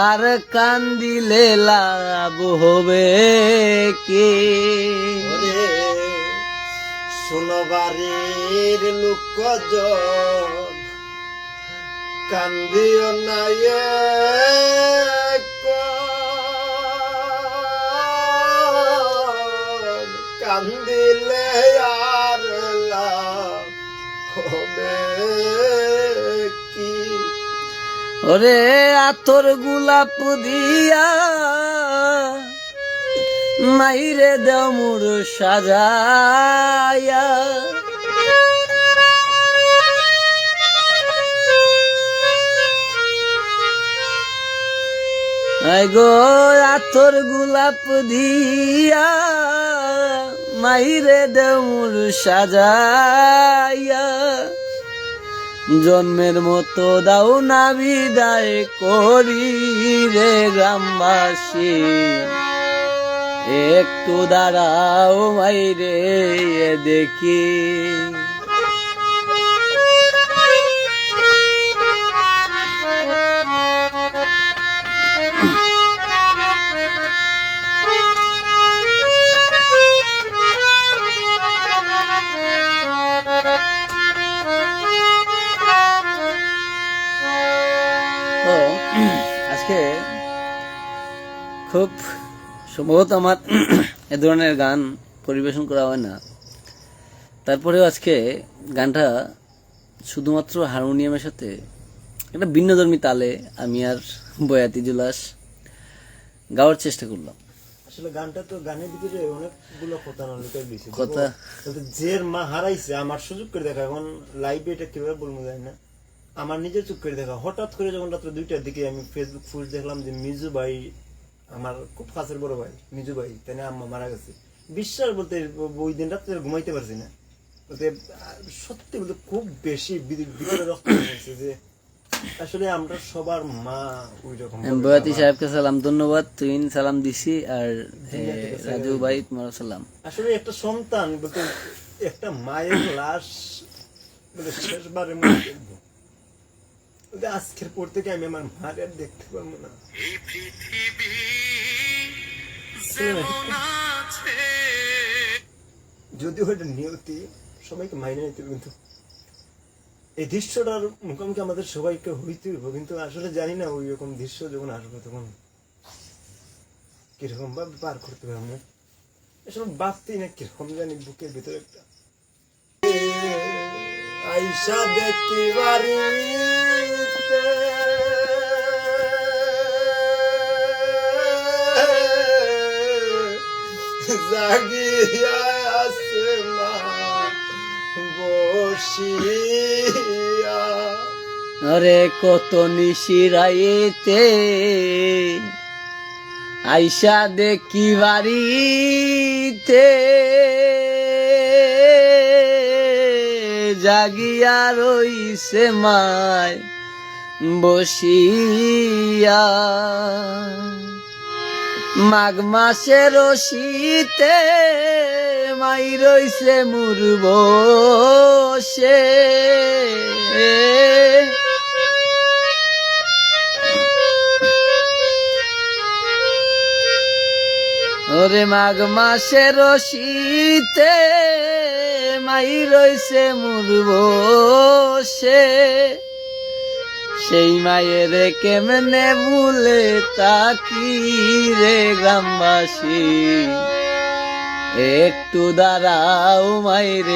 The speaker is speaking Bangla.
আর কান্দিলে লাভ হবে কি? সোনবাড়ির লোক কান্দিও নাই কান্দিলে আর ওরে আতর গোলাপ দিয়া মাইরে দেমুর সাজায়া। গো আতর গোলাপ দিয়া মাইরে দেমুর সাজায়া। জন্মের মতো দাও না বিদায় করি রে গ্রামবাসী। একটু দাঁড়াও মাইরে দেখি। খুব সম্ভবত আমার এ ধরনের গান পরিবেশন করা হয় না। তারপরেও আজকে গানটা শুধুমাত্র হারমোনিয়ামের সাথে একটা ভিন্নধর্মী তালে আমি আর বয়াতি জুলাস গাওয়ার চেষ্টা করলাম। আসলে গানটা তো গানের ভিতরে অনেকগুলো কথা লুকাই দিয়েছে কথা? জের মা হারাইছে আমার সুযোগ করে দেখা এখন লাইভে এটা কীভাবে বলব জানি না। আমার নিজের চুপ করে দেখা। হঠাৎ করে যখন রাত্রে দুইটার দিকে আমি ফেসবুক ফুল দেখলাম যে মিজু ভাই আমার খুব কাছের বড় ভাই মিজু ভাই তাই না আম্মা মারা গেছে। বিশ্বাস বলতে ওই দিন রাত্রে ঘুমাইতে পারছি না। বলতে সত্যি বলতে খুব বেশি ভিতরে রক্ত হয়েছে যে আসলে আমরা সবার মা ওই রকম বয়াতি সাহেবকে সালাম ধন্যবাদ সালাম দিছি আর রাজু ভাই তোমার সালাম। আসলে একটা সন্তান বলতে একটা মায়ের লাশ বলে শেষবারের বলতে আজকের পর থেকে আমি আমার মার আর দেখতে পারব না। আসলে যদিও এটা নিয়তি সবাইকে মাইনে নিতে কিন্তু এই দৃশ্যটার মুখোমুখি আমাদের সবাইকে হইতে হইব কিন্তু আসলে জানি না ওই রকম দৃশ্য যখন আসবে তখন কীরকম ভাবে পার করতে পারব না এসব ভাবতেই না কীরকম জানি বুকের ভিতরে একটা। আইসা দেখি বাড়িতে আরে কত নিশিরাইতে। আইসা দেখি বাড়িতে। জাগিয়া রইছে মায় বসিয়া। মাঘ মাসের শীতে মাই রইছে মুর বসে। ওরে মাঘ মাসের শীতে মাই রইছে মুর বসে। সেই মায়ের কেমনে ভুলে তাকি রে গ্রামবাসী? একটু দাঁড়াও মায়ের